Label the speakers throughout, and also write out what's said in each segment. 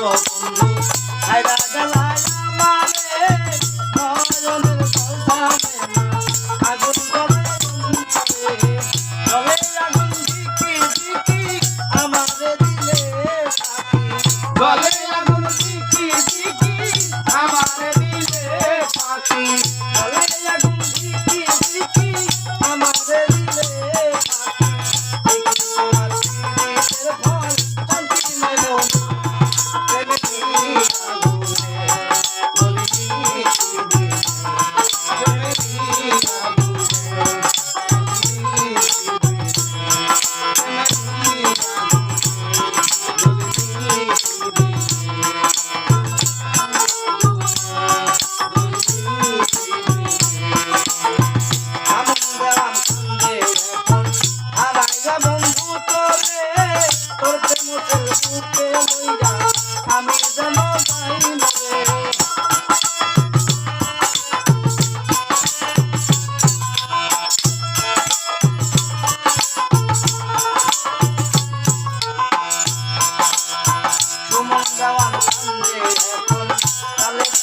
Speaker 1: Oh,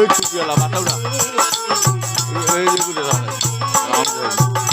Speaker 2: ওই ছুটিওয়ালা বাতাউরা এই যে বুঝে
Speaker 1: দাঁড়ায়